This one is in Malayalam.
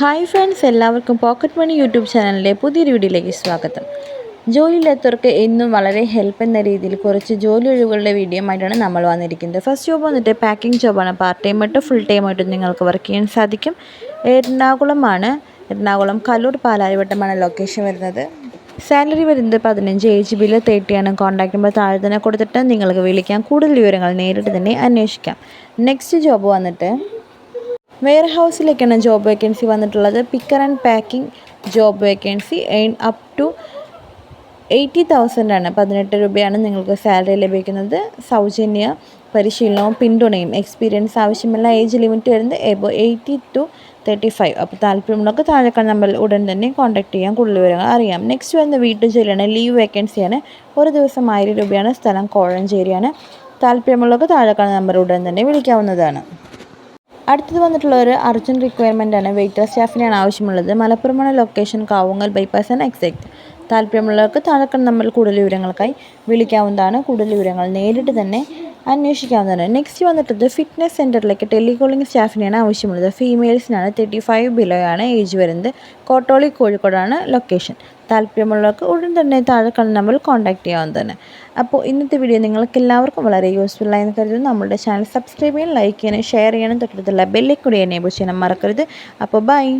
ഹായ് ഫ്രണ്ട്സ് എല്ലാവർക്കും പോക്കറ്റ് മണി യൂട്യൂബ് ചാനലിലെ പുതിയൊരു വീഡിയോയിലേക്ക് സ്വാഗതം. ജോലിയില്ലാത്തവർക്ക് എന്നും വളരെ ഹെൽപ്പ് എന്ന രീതിയിൽ കുറച്ച് ജോലി ഒഴിവുകളുടെ വീഡിയോ ആയിട്ടാണ് നമ്മൾ വന്നിരിക്കുന്നത്. ഫസ്റ്റ് ജോബ് വന്നിട്ട് പാക്കിംഗ് ജോബാണ് പാർട്ട് ടൈം ആയിട്ടും ഫുൾ ടൈം ആയിട്ടും നിങ്ങൾക്ക് വർക്ക് ചെയ്യാൻ സാധിക്കും. എറണാകുളമാണ് എറണാകുളം കല്ലൂർ പാലാരിവട്ടമാണ് ലൊക്കേഷൻ വരുന്നത്. സാലറി വരുന്നത് പതിനഞ്ച് ഏജ് ബില്ല് തേർട്ടിയാണ് കോൺടാക്ട് നമ്പർ താഴെ തന്നെ കൊടുത്തിട്ട് നിങ്ങൾക്ക് വിളിക്കാം. കൂടുതൽ വിവരങ്ങൾ നേരിട്ട് തന്നെ അന്വേഷിക്കാം. നെക്സ്റ്റ് ജോബ് വന്നിട്ട് വെയർ ഹൗസിലേക്കാണ് ജോബ് വേക്കൻസി വന്നിട്ടുള്ളത്. Picker and packing job vacancy. Earn up to eighty thousand ആണ്. പതിനെട്ട് രൂപയാണ് നിങ്ങൾക്ക് സാലറി ലഭിക്കുന്നത്. സൗജന്യ പരിശീലനവും പിന്തുണയും. എക്സ്പീരിയൻസ് ആവശ്യമുള്ള ഏജ് ലിമിറ്റ് വരുന്നത് above eighty to thirty five. അപ്പോൾ താല്പര്യമുള്ളവർക്ക് താഴെക്കാൾ നമ്മൾ ഉടൻ തന്നെ കോൺടാക്ട് ചെയ്യാം കൂടുതൽ വിവരങ്ങൾ അറിയാം. നെക്സ്റ്റ് വരുന്ന വീട്ടുജോലിയാണ് ലീവ് വേക്കൻസിയാണ്. ഒരു ദിവസം ആയിരം രൂപയാണ് സ്ഥലം കോഴഞ്ചേരിയാണ്. താല്പര്യമുള്ളവർക്ക് താഴെക്കാൾ നമ്പർ ഉടൻ തന്നെ വിളിക്കാവുന്നതാണ്. അടുത്തത് വന്നിട്ടുള്ള ഒരു അർജന്റ് ആണ് വെയിറ്റർ സ്റ്റാഫിനെയാണ് ആവശ്യമുള്ളത്. മലപ്പുറമാണ് location Kavungal bypass and exact താല്പര്യമുള്ളവർക്ക് താഴെക്കൺ നമ്മൾ കൂടുതൽ വിവരങ്ങൾക്കായി വിളിക്കാവുന്നതാണ്. കൂടുതൽ വിവരങ്ങൾ നേരിട്ട് തന്നെ അന്വേഷിക്കാവുന്നതാണ്. നെക്സ്റ്റ് വന്നിട്ടത് ഫിറ്റ്നസ് സെന്ററിലേക്ക് ടെലികോളിംഗ് സ്റ്റാഫിനെയാണ് ആവശ്യമുള്ളത്. ഫീമെയിൽസിനാണ് തേർട്ടി ഫൈവ് ആണ് ഏജ് വരുന്നത്. കോട്ടോളി കോഴിക്കോടാണ് ലൊക്കേഷൻ താല്പര്യമുള്ളവർക്ക് ഉടൻ തന്നെ താഴെ കാണുന്ന നമ്പറിൽ കോൺടാക്ട് തന്നെ അപ്പോൾ ഇന്നത്തെ വീഡിയോ നിങ്ങൾക്ക് എല്ലാവർക്കും വളരെ യൂസ്ഫുൾ ആയെന്ന് കരുതുന്നു. നമ്മുടെ ചാനൽ സബ്സ്ക്രൈബ് ചെയ്യാൻ ലൈക്ക് ചെയ്യാനും ഷെയർ ചെയ്യാനും തൊട്ടടുത്തുള്ള ബെല്ലിൽ കൂടി എനേബിൾ ചെയ്യാനും മറക്കരുത്. അപ്പോൾ ബൈ